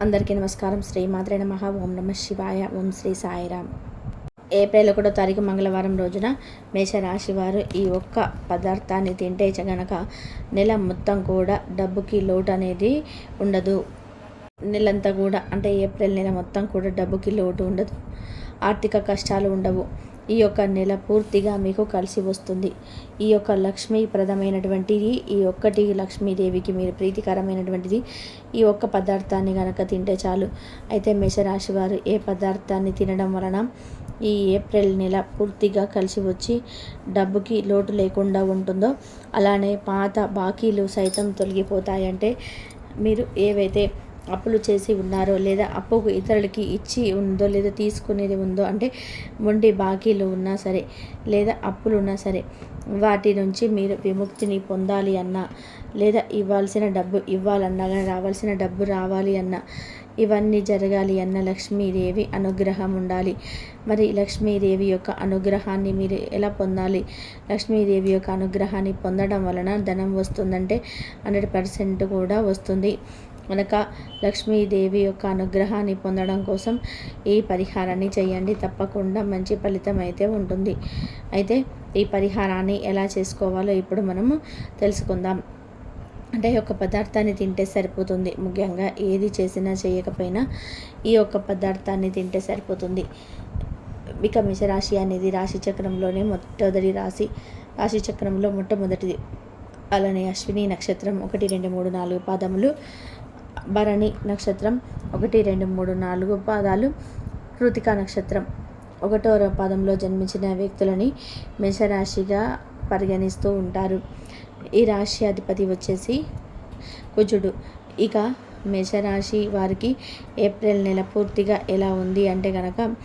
అందరికీ నమస్కారం. శ్రీ మాత్రే నమ. ఓం నమ శివాయ. ఓం శ్రీ సాయిరామ్ ఏప్రిల్ ఒకటో తారీఖు మంగళవారం రోజున మేషరాశి వారు ఈ ఒక్క పదార్థాన్ని తింటే గనక నెల మొత్తం కూడా డబ్బుకి లోటు అనేది ఉండదు. నెలంతా కూడా అంటే ఏప్రిల్ నెల మొత్తం కూడా డబ్బుకి లోటు ఉండదు. ఆర్థిక కష్టాలు ఉండవు. ఈ యొక్క నెల పూర్తిగా మీకు కలిసి వస్తుంది. ఈ యొక్క లక్ష్మీప్రదమైనటువంటిది ఈ ఒక్కటి లక్ష్మీదేవికి మీరు ప్రీతికరమైనటువంటిది ఈ ఒక్క పదార్థాన్ని కనుక తింటే చాలు. అయితే మేషరాశి వారు ఏ పదార్థాన్ని తినడం వలన ఈ ఏప్రిల్ నెల పూర్తిగా కలిసి వచ్చి డబ్బుకి లోటు లేకుండా ఉంటుందో అలానే పాత బాకీలు సైతం తొలగిపోతాయంటే మీరు ఏవైతే అప్పులు చేసి ఉన్నారో లేదా అప్పుకు ఇతరులకి ఇచ్చి ఉందో లేదా తీసుకునేది ఉందో అంటే మొండి బాకీలు ఉన్నా సరే లేదా అప్పులు ఉన్నా సరే వాటి నుంచి మీరు విముక్తిని పొందాలి అన్నా లేదా ఇవ్వాల్సిన డబ్బు ఇవ్వాలన్నా కానీ రావాల్సిన డబ్బు రావాలి అన్నా ఇవన్నీ జరగాలి అన్న లక్ష్మీదేవి అనుగ్రహం ఉండాలి. మరి లక్ష్మీదేవి యొక్క అనుగ్రహాన్ని మీరు ఎలా పొందాలి? లక్ష్మీదేవి యొక్క అనుగ్రహాన్ని పొందడం వలన ధనం వస్తుందంటే హండ్రెడ్ పర్సెంట్ కూడా వస్తుంది. కనుక లక్ష్మీదేవి యొక్క అనుగ్రహాన్ని పొందడం కోసం ఈ పరిహారాన్ని చేయండి. తప్పకుండా మంచి ఫలితం అయితే ఉంటుంది. అయితే ఈ పరిహారాన్ని ఎలా చేసుకోవాలో ఇప్పుడు మనము తెలుసుకుందాం. అంటే ఒక పదార్థాన్ని తింటే సరిపోతుంది. ముఖ్యంగా ఏది చేసినా చేయకపోయినా ఈ యొక్క పదార్థాన్ని తింటే సరిపోతుంది. ఇక మిషరాశి అనేది రాశి చక్రంలోనే మొట్టమొదటి రాశి. రాశి చక్రంలో మొట్టమొదటిది. అలానే అశ్విని నక్షత్రం ఒకటి రెండు మూడు నాలుగు పాదములు. భరణి నక్షత్రం ఒకటి రెండు మూడు నాలుగు పాదాలు కృతిక నక్షత్రం. ఒకటో పాదంలో జన్మించిన వ్యక్తులని మేషరాశిగా పరిగణిస్తూ ఉంటారు. ఈ రాశి అధిపతి వచ్చేసి కుజుడు. ఇక మేషరాశి వారికి ఏప్రిల్ నెల పూర్తిగా ఎలా ఉంది అంటే కనుక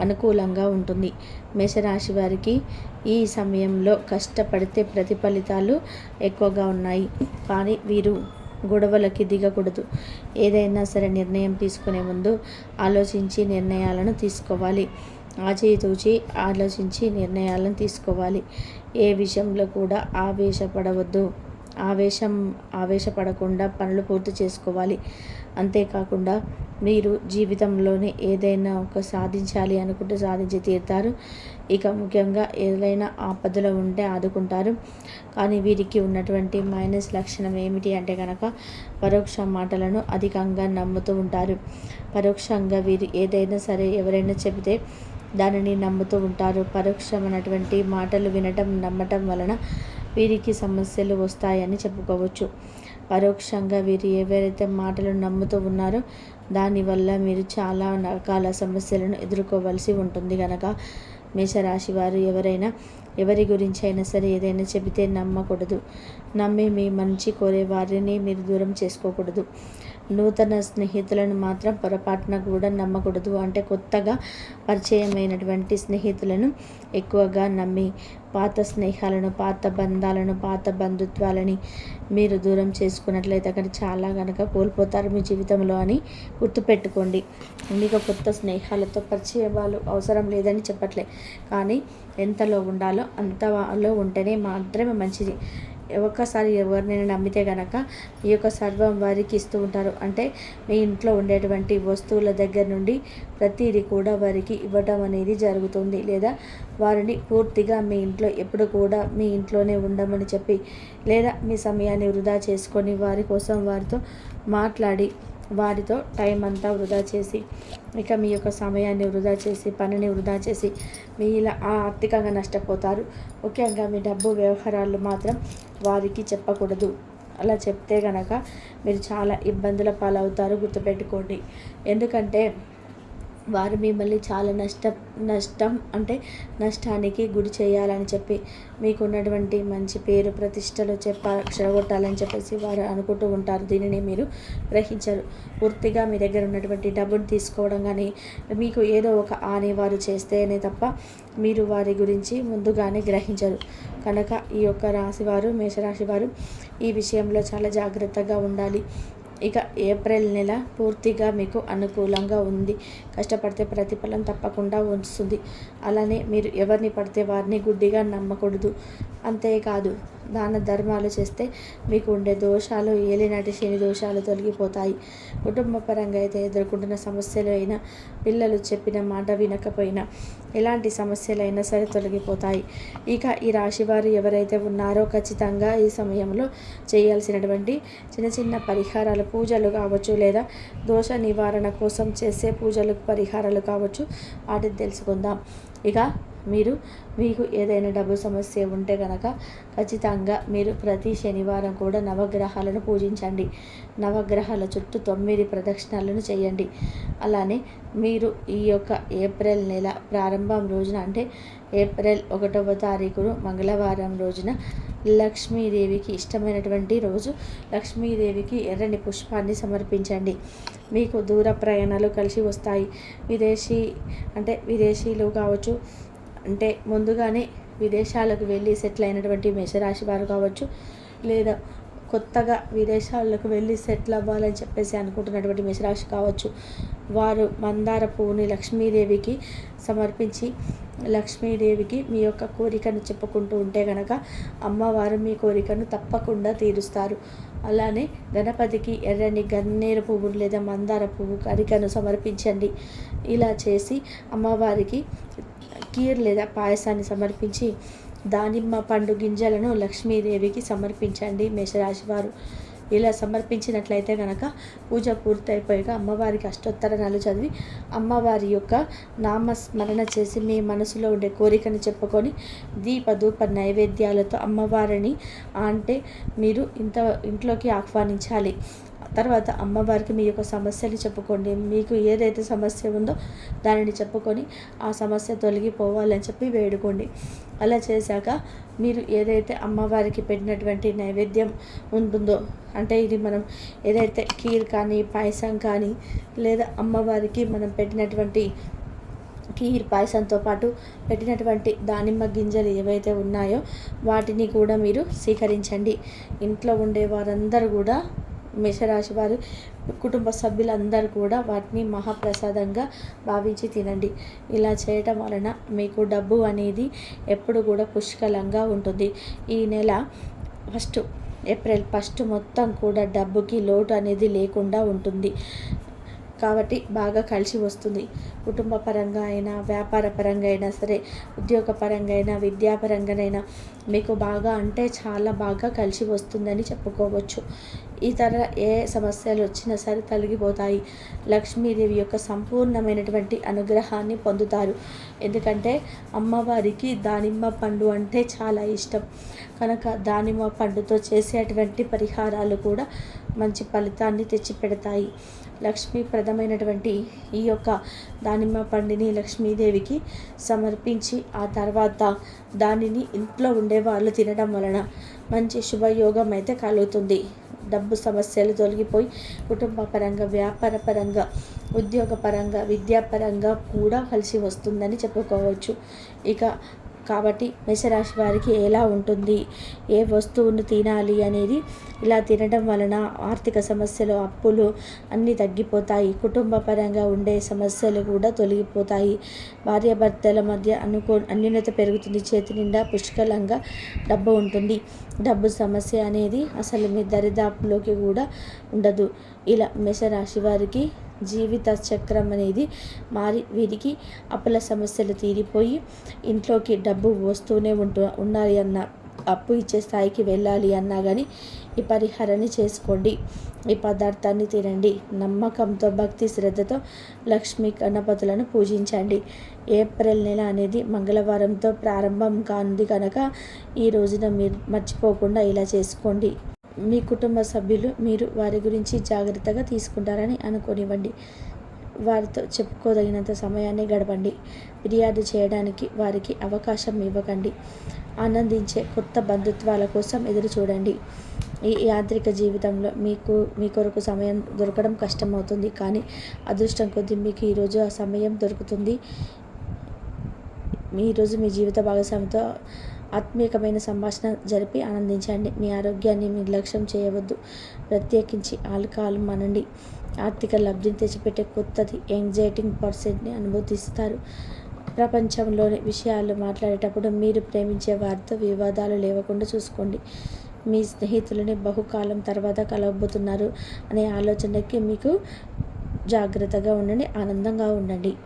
అనుకూలంగా ఉంటుంది. మేషరాశి వారికి ఈ సమయంలో కష్టపడితే ప్రతిఫలితాలు ఎక్కువగా ఉన్నాయి. కానీ వీరు గొడవలకి దిగకూడదు. ఏదైనా సరే నిర్ణయం తీసుకునే ముందు ఆలోచించి నిర్ణయాలను తీసుకోవాలి. ఆచితూచి ఆలోచించి నిర్ణయాలను తీసుకోవాలి. ఏ విషయంలో కూడా ఆవేశపడవద్దు. ఆవేశం ఆవేశపడకుండా పనులు పూర్తి చేసుకోవాలి. అంతేకాకుండా మీరు జీవితంలోనే ఏదైనా ఒక సాధించాలి అనుకుంటే సాధించి తీరుతారు. ఇక ముఖ్యంగా ఏదైనా ఆపదలో ఉంటే ఆదుకుంటారు. కానీ వీరికి ఉన్నటువంటి మైనస్ లక్షణం ఏమిటి అంటే కనుక పరోక్ష మాటలను అధికంగా నమ్ముతూ ఉంటారు. పరోక్షంగా వీరు ఏదైనా సరే ఎవరైనా చెబితే దానిని నమ్ముతూ ఉంటారు. పరోక్షమైనటువంటి మాటలు వినటం నమ్మటం వలన వీరికి సమస్యలు వస్తాయని చెప్పుకోవచ్చు. పరోక్షంగా వీరు ఎవరైతే మాటలు నమ్ముతూ ఉన్నారో దానివల్ల మీరు చాలా రకాల సమస్యలను ఎదుర్కోవలసి ఉంటుంది కనుక మేషరాశి వారు ఎవరైనా ఎవరి గురించి అయినా సరే ఏదైనా చెబితే నమ్మకూడదు. నమ్మి మీ మంచి కోరే వారిని మీరు దూరం చేసుకోకూడదు. నూతన స్నేహితులను మాత్రం పొరపాటున కూడా నమ్మకూడదు. అంటే కొత్తగా పరిచయమైనటువంటి స్నేహితులను ఎక్కువగా నమ్మి పాత స్నేహాలను పాత బంధాలను పాత బంధుత్వాలని మీరు దూరం చేసుకున్నట్లయితే అక్కడ చాలా కనుక కోల్పోతారు మీ జీవితంలో అని గుర్తుపెట్టుకోండి. మీకు కొత్త స్నేహాలతో పరిచయాలు అవసరం లేదని చెప్పట్లే. కానీ ఎంతలో ఉండాలో అంతలో ఉంటేనే మాత్రమే మంచిది. ఒక్కసారి ఎవరినైనా నమ్మితే కనుక ఈ యొక్క సర్వం వారికి ఇస్తూ ఉంటారు. అంటే మీ ఇంట్లో ఉండేటువంటి వస్తువుల దగ్గర నుండి ప్రతిదీ కూడా వారికి ఇవ్వటం అనేది జరుగుతుంది. లేదా వారిని పూర్తిగా మీ ఇంట్లో ఎప్పుడు కూడా మీ ఇంట్లోనే ఉండమని చెప్పి లేదా మీ సమయాన్ని వృధా చేసుకొని వారి కోసం వారితో మాట్లాడి వారితో టైం అంతా వృధా చేసి ఇక మీ యొక్క సమయాన్ని వృధా చేసి పనిని వృధా చేసి మీ ఇలా ఆర్థికంగా నష్టపోతారు. ముఖ్యంగా మీ డబ్బు వ్యవహారాలు మాత్రం వారికి చెప్పకూడదు. అలా చెప్తే కనుక మీరు చాలా ఇబ్బందుల పాలవుతారు గుర్తుపెట్టుకోండి. ఎందుకంటే వారు మిమ్మల్ని చాలా నష్ట నష్టం అంటే నష్టానికి గురి చేయాలని చెప్పి మీకు ఉన్నటువంటి మంచి పేరు ప్రతిష్టలు చెప్ప చెడగొట్టాలని చెప్పేసి వారు అనుకుంటూ ఉంటారు. దీనిని మీరు గ్రహించరు. పూర్తిగా మీ దగ్గర ఉన్నటువంటి డబ్బును తీసుకోవడం కానీ మీకు ఏదో ఒక ఆని వారు చేస్తేనే తప్ప మీరు వారి గురించి ముందుగానే గ్రహించరు. కనుక ఈ యొక్క రాశివారు మేషరాశి వారు ఈ విషయంలో చాలా జాగ్రత్తగా ఉండాలి. ఇక ఏప్రిల్ నెల పూర్తిగా మీకు అనుకూలంగా ఉంది. కష్టపడితే ప్రతిఫలం తప్పకుండా వస్తుంది. అలానే మీరు ఎవరిని పడితే వారిని గుడ్డిగా నమ్మకూడదు. అంతేకాదు దాన ధర్మాలు చేస్తే మీకు ఉండే దోషాలు ఏలినాటి శని దోషాలు తొలగిపోతాయి. కుటుంబ పరంగా అయితే ఎదుర్కొంటున్న సమస్యలు అయినా పిల్లలు చెప్పిన మాట వినకపోయినా ఎలాంటి సమస్యలైనా సరే తొలగిపోతాయి. ఇక ఈ రాశివారు ఎవరైతే ఉన్నారో ఖచ్చితంగా ఈ సమయంలో చేయాల్సినటువంటి చిన్న చిన్న పరిహారాలు పూజలు కావచ్చు లేదా దోష నివారణ కోసం చేసే పూజలు పరిహారాలు కావచ్చు వాటిని తెలుసుకుందాం. ఇక మీరు మీకు ఏదైనా డబ్బు సమస్య ఉంటే కనుక ఖచ్చితంగా మీరు ప్రతి శనివారం కూడా నవగ్రహాలను పూజించండి. నవగ్రహాల చుట్టూ తొమ్మిది ప్రదక్షిణాలను చేయండి. అలానే మీరు ఈ యొక్క ఏప్రిల్ నెల ప్రారంభం రోజున అంటే ఏప్రిల్ ఒకటవ తారీఖును మంగళవారం రోజున లక్ష్మీదేవికి ఇష్టమైనటువంటి రోజు లక్ష్మీదేవికి ఎర్రని పుష్పాన్ని సమర్పించండి. మీకు దూర ప్రయాణాలు కలిసి వస్తాయి. విదేశీ అంటే విదేశీలు కావచ్చు. అంటే ముందుగానే విదేశాలకు వెళ్ళి సెటిల్ అయినటువంటి మేషరాశి వారు కావచ్చు. లేదా కొత్తగా విదేశాలకు వెళ్ళి సెటిల్ అవ్వాలని చెప్పేసి అనుకుంటున్నటువంటి మేషరాశి కావచ్చు. వారు మందార పువ్వుని లక్ష్మీదేవికి సమర్పించి లక్ష్మీదేవికి మీ యొక్క కోరికను చెప్పుకుంటూ ఉంటే కనుక అమ్మవారు మీ కోరికను తప్పకుండా తీరుస్తారు. అలానే గణపతికి ఎర్రని గన్నేరు పువ్వు లేదా మందార పువ్వు కరికను సమర్పించండి. ఇలా చేసి అమ్మవారికి కీర్ లేదా పాయసాన్ని సమర్పించి దానిమ్మ పండు గింజలను లక్ష్మీదేవికి సమర్పించండి మేషరాశి వారు. ఇలా సమర్పించినట్లయితే కనుక పూజ పూర్తయిపోయాక అమ్మవారికి అష్టోత్తరణాలు చదివి అమ్మవారి యొక్క నామస్మరణ చేసి మీ మనసులో ఉండే కోరికను చెప్పుకొని దీపధూప నైవేద్యాలతో అమ్మవారిని అంటే మీరు ఇంత ఇంట్లోకి ఆహ్వానించాలి. తర్వాత అమ్మవారికి మీ యొక్క సమస్యలు చెప్పుకోండి. మీకు ఏదైతే సమస్య ఉందో దానిని చెప్పుకొని ఆ సమస్య తొలగిపోవాలని చెప్పి వేడుకోండి. అలా చేశాక మీరు ఏదైతే అమ్మవారికి పెట్టినటువంటి నైవేద్యం ఉంటుందో అంటే ఇది మనం ఏదైతే కీర్ కానీ పాయసం కానీ లేదా అమ్మవారికి మనం పెట్టినటువంటి కీర్ పాయసంతో పాటు పెట్టినటువంటి దానిమ్మ గింజలు ఏవైతే ఉన్నాయో వాటిని కూడా మీరు స్వీకరించండి. ఇంట్లో ఉండే వారందరూ కూడా మేషరాశి వారు కుటుంబ సభ్యులందరూ కూడా వాటిని మహాప్రసాదంగా భావించి తినండి. ఇలా చేయటం వలన మీకు డబ్బు అనేది ఎప్పుడు కూడా పుష్కలంగా ఉంటుంది. ఈ నెల ఫస్ట్ ఏప్రిల్ ఫస్ట్ మొత్తం కూడా డబ్బుకి లోటు అనేది లేకుండా ఉంటుంది. కాబట్టి బాగా కలిసి వస్తుంది. కుటుంబ పరంగా అయినా వ్యాపార పరంగా అయినా సరే ఉద్యోగ పరంగా అయినా విద్యాపరంగానైనా మీకు బాగా అంటే చాలా బాగా కలిసి వస్తుందని చెప్పుకోవచ్చు. ఇతర ఏ సమస్యలు వచ్చినా సరే తొలగిపోతాయి. లక్ష్మీదేవి యొక్క సంపూర్ణమైనటువంటి అనుగ్రహాన్ని పొందుతారు. ఎందుకంటే అమ్మవారికి దానిమ్మ పండు అంటే చాలా ఇష్టం. కనుక దానిమ్మ పండుతో చేసేటువంటి పరిహారాలు కూడా మంచి ఫలితాన్ని తెచ్చిపెడతాయి. లక్ష్మీప్రదమైనటువంటి ఈ యొక్క దానిమ్మ పండుని లక్ష్మీదేవికి సమర్పించి ఆ తర్వాత దానిని ఇంట్లో ఉండే వాళ్ళు తినడం వలన మంచి శుభయోగం అయితే కలుగుతుంది. డబ్బు సమస్యలు తొలగిపోయి కుటుంబ పరంగా వ్యాపార పరంగా ఉద్యోగపరంగా విద్యాపరంగా కూడా కలిసి వస్తుందని చెప్పుకోవచ్చు. ఇక కాబట్టి మేషరాశి వారికి ఎలా ఉంటుంది? ఏ వస్తువును తినాలి అనేది ఇలా తినడం వలన ఆర్థిక సమస్యలు అప్పులు అన్నీ తగ్గిపోతాయి. కుటుంబ పరంగా ఉండే సమస్యలు కూడా తొలగిపోతాయి. భార్యాభర్తల మధ్య అనుకో అన్యూన్యత పెరుగుతుంది. చేతి నిండా పుష్కలంగా డబ్బు ఉంటుంది. డబ్బు సమస్య అనేది అసలు మీ దరిదాపులోకి కూడా ఉండదు. ఇలా మేషరాశి వారికి జీవిత చక్రం అనేది మారి వీరికి అప్పుల సమస్యలు తీరిపోయి ఇంట్లోకి డబ్బు వస్తూనే ఉంటూ ఉండాలి అన్న అప్పు ఇచ్చే స్థాయికి వెళ్ళాలి అన్నా కానీ ఈ పరిహారాన్ని చేసుకోండి. ఈ పదార్థాన్ని తినండి. నమ్మకంతో భక్తి శ్రద్ధతో లక్ష్మీ గణపతులను పూజించండి. ఏప్రిల్ నెల అనేది మంగళవారంతో ప్రారంభం కానుంది కనుక ఈ రోజున మీరు మర్చిపోకుండా ఇలా చేసుకోండి. మీ కుటుంబ సభ్యులు మీరు వారి గురించి జాగ్రత్తగా తీసుకుంటారని అనుకోనివ్వండి. వారితో చెప్పుకోదగినంత సమయాన్ని గడపండి. ఫిర్యాదు చేయడానికి వారికి అవకాశం ఇవ్వకండి. ఆనందించే కొత్త బంధుత్వాల కోసం ఎదురు చూడండి. ఈ యాంత్రిక జీవితంలో మీకు మీ కొరకు సమయం దొరకడం కష్టమవుతుంది. కానీ అదృష్టం కొద్దీ మీకు ఈరోజు ఆ సమయం దొరుకుతుంది. మీ ఈరోజు మీ జీవిత భాగస్వామితో ఆత్మీయకమైన సంభాషణ జరిపి ఆనందించండి. మీ ఆరోగ్యాన్ని నిర్లక్ష్యం చేయవద్దు. ప్రత్యేకించి ఆల్కహాల్ మనండి. ఆర్థిక లబ్ధిని తెచ్చిపెట్టే కొత్తది ఎంగ్జైటింగ్ పర్సెంట్ని అనుభూతిస్తారు ప్రపంచంలోని విషయాలు మాట్లాడేటప్పుడు మీరు ప్రేమించే వారితో వివాదాలు లేవకుండా చూసుకోండి. మీ స్నేహితులని బహుకాలం తర్వాత కలవబోతున్నారు అనే ఆలోచనకి మీకు జాగ్రత్తగా ఉండండి ఆనందంగా ఉండండి.